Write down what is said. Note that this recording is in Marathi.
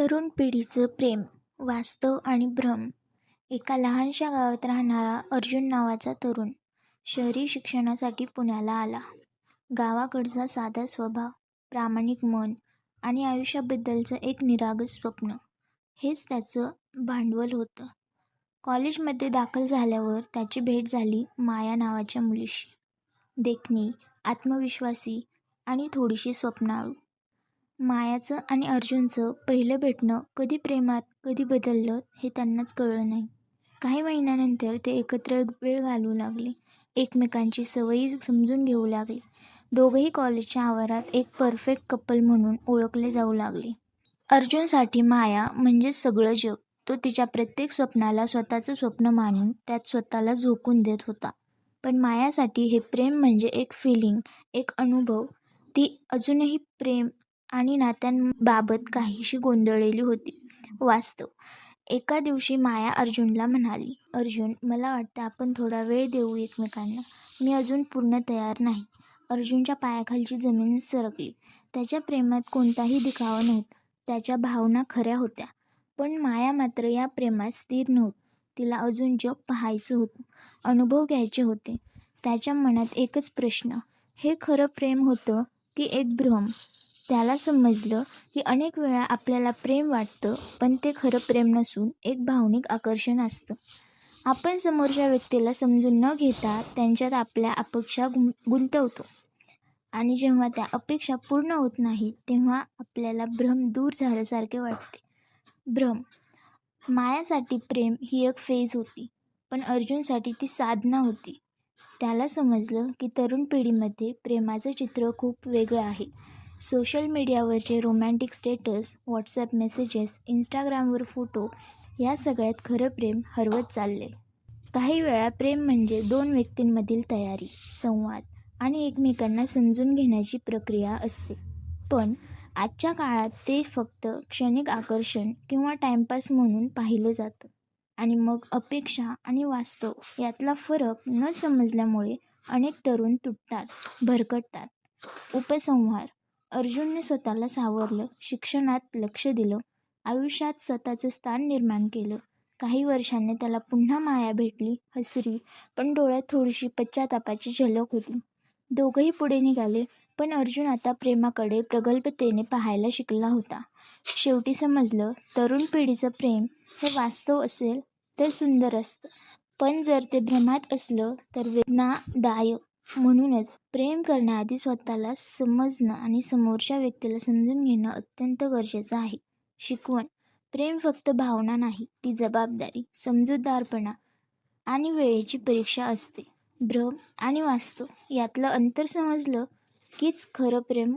तरुण पिढीचं प्रेम वास्तव आणि भ्रम. एका लहानशा गावात राहणारा अर्जुन नावाचा तरुण शहरी शिक्षणासाठी पुण्याला आला. गावाकडचा साधा स्वभाव प्रामाणिक मन आणि आयुष्याबद्दलचं एक निरागस स्वप्न हेच त्याचं भांडवल होतं. कॉलेजमध्ये दाखल झाल्यावर त्याची भेट झाली माया नावाच्या मुलीशी. देखणी आत्मविश्वासी आणि थोडीशी स्वप्नाळू. मायाचं आणि अर्जुनचं पहिलं भेटणं कधी प्रेमात कधी बदललं हे त्यांनाच कळलं नाही. काही महिन्यानंतर ते एकत्र वेळ घालवू लागले. एकमेकांची सवयी समजून घेऊ लागले. दोघंही कॉलेजच्या आवारात एक परफेक्ट कपल म्हणून ओळखले जाऊ लागले. अर्जुनसाठी माया म्हणजे सगळं जग. तो तिच्या प्रत्येक स्वप्नाला स्वतःचं स्वप्न मानून त्यात स्वतःला झोकून देत होता. पण मायासाठी हे प्रेम म्हणजे एक फिलिंग एक अनुभव. ती अजूनही प्रेम आणि नात्यांबाबत काहीशी गोंधळलेली होती. वास्तव. एका दिवशी माया अर्जुनला म्हणाली अर्जुन मला वाटतं आपण थोडा वेळ देऊ एकमेकांना. मी अजून पूर्ण तयार नाही. अर्जुनच्या पायाखालची जमीन सरकली. त्याच्या प्रेमात कोणताही दिखावा नव्हता. त्याच्या भावना खऱ्या होत्या. पण माया मात्र या प्रेमात स्थिर नव्हती. तिला अजून जग पाहायचं होतं. अनुभव घ्यायचे होते. त्याच्या मनात एकच प्रश्न. हे खरं प्रेम होतं की एक भ्रम? त्याला समजलं की अनेक वेळा आपल्याला प्रेम वाटतं पण ते खरं प्रेम नसून एक भावनिक आकर्षण असतं. आपण समोरच्या व्यक्तीला समजून न घेता त्यांच्यात आपल्या अपेक्षा गुं गुंतवतो. आणि जेव्हा त्या अपेक्षा पूर्ण होत नाहीत तेव्हा आपल्याला भ्रम दूर झाल्यासारखे वाटते. भ्रम मायासाठी प्रेम ही एक फेज होती पण अर्जुनसाठी ती साधना होती. त्याला समजलं की तरुण पिढीमध्ये प्रेमाचं चित्र खूप वेगळं आहे. सोशल मीडियावरचे रोमॅन्टिक स्टेटस व्हॉट्सॲप मेसेजेस इंस्टाग्रामवर फोटो या सगळ्यात खरं प्रेम हरवत चालले. काही वेळा प्रेम म्हणजे दोन व्यक्तींमधील तयारी संवाद आणि एकमेकांना समजून घेण्याची प्रक्रिया असते. पण आजच्या काळात ते फक्त क्षणिक आकर्षण किंवा टाइमपास म्हणून पाहिलं जातं. आणि मग अपेक्षा आणि वास्तव यातला फरक न समजल्यामुळे अनेक तरुण तुटतात भरकटतात. उपसंहार अर्जुनने स्वतःला सावरलं शिक्षणात लक्ष दिलं आयुष्यात स्वतःचं स्थान निर्माण केलं. काही वर्षांनी त्याला पुन्हा माया भेटली हसरी पण डोळ्यात थोडीशी पश्चातापाची झलक होती. दोघंही पुढे निघाले पण अर्जुन आता प्रेमाकडे प्रगल्भतेने पाहायला शिकला होता. शेवटी समजलं तरुण पिढीचं प्रेम हे वास्तव असेल तर सुंदर असतं. पण जर ते भ्रमात असलं तर वेदनादायक. म्हणूनच प्रेम करण्याआधी स्वतःला समजणं आणि समोरच्या व्यक्तीला समजून घेणं अत्यंत गरजेचं आहे. शिकवण. प्रेम फक्त भावना नाही ती जबाबदारी समजूतदारपणा आणि वेळेची परीक्षा असते. भ्रम आणि वास्तव यातलं अंतर समजलं कीच खरं प्रेम